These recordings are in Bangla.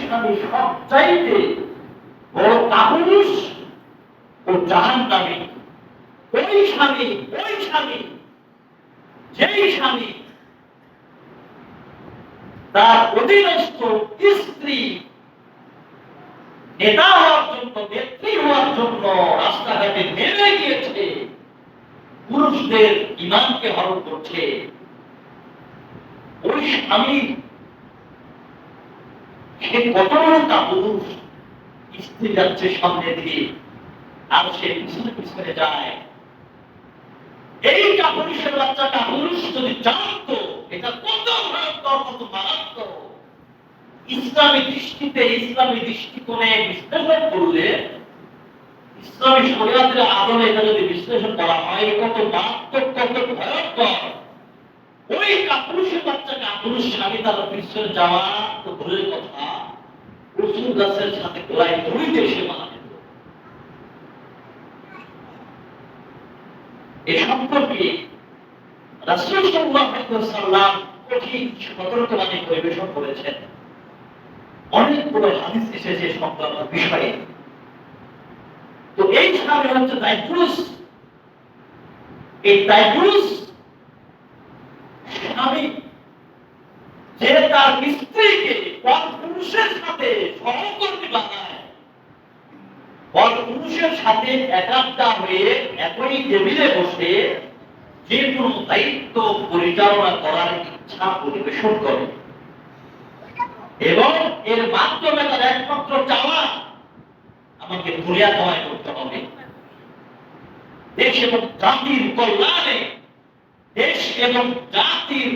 স্বামী সবচাইতে বড় কাপুরুষ ও জাহান নামে ওই স্বামী ওই স্বামী, যেই স্বামী তার অধীনস্থ স্ত্রী নেতা হওয়ার জন্য, নেত্রী হওয়ার জন্য রাস্তাঘাটে নেমে গিয়েছে, পুরুষদের ইমানকে হরণ করছে। ওই স্বামী সে কত বড় পুরুষ স্ত্রী যাচ্ছে সামনে দিয়ে, আর সে পিছনে পিছনে যায়। এই কাপুরুষের বাচ্চা কাপুরুষ যদি এটা কত ভয়ঙ্কর, কত মারাত্মক। ইসলামী দৃষ্টিতে, ইসলামী দৃষ্টিকোণে বিশ্লেষণ করলে, ইসলামী শরিয়াতের আদলে এটা যদি বিশ্লেষণ করা হয় কত মারাত্মক কত ভয়ঙ্কর। ওই কাপুরুষের বাচ্চা কাপুরুষ স্বামী তার পিছনে যাওয়া তো দূরের কথা। রসুল গাছের সাথে গোলায় দড়িতে সে মারা এ সম্পর্কে রাসূল আলাইহি কঠিন সতর্কবাণী পরিবেশন করেছেন। অনেকগুলো হাদিস এসেছে সংক্রান্ত বিষয়ে। তো এই স্বামী হচ্ছে দায়পুরুষ এই দায়পুরুষ স্বামী, যে তার স্ত্রীকে পর পুরুষের সাথে সহকর্মী বানায়। পর পুরুষের সাথে একাত্তা হয়ে একই টেবিলে বসে যে কোনো দায়িত্ব পরিচালনা করার ইচ্ছা পরিবেশন করে। এবং এর মাধ্যমে তার একমাত্র চাওয়া, আমাকে দুনিয়া কামাই করতে হবে। দেশ এবং জাতির কল্যাণে দেশ এবং জাতির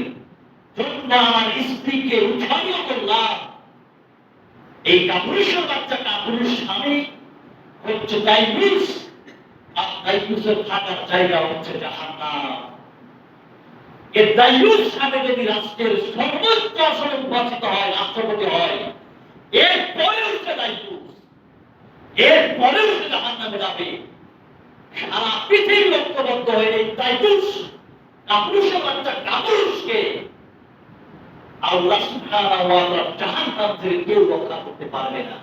জন্য আমার স্ত্রীকে উৎসাহিত করলাম। এই কাপুরুষ বাচ্চা কাপুরুষ স্বামী হচ্ছে দাইবুস আর দাইবুসের থাকার জায়গা হচ্ছে জাহান্নাম। এর স্বামী যদি রাষ্ট্রের সর্বোচ্চ হয়, রাষ্ট্রপতি হয় এর পরে হচ্ছে দাইবুস এর পরে হচ্ছে জাহান্নামে যাবে সারা পৃথিবী ঐক্যবদ্ধ হয়ে এই দাইবুস কাপুরুষ বাচ্চা কাপুরুষকে আল্লাহ সুবহানাহু ওয়া থেকে কেউ রক্ষা করতে পারবে না।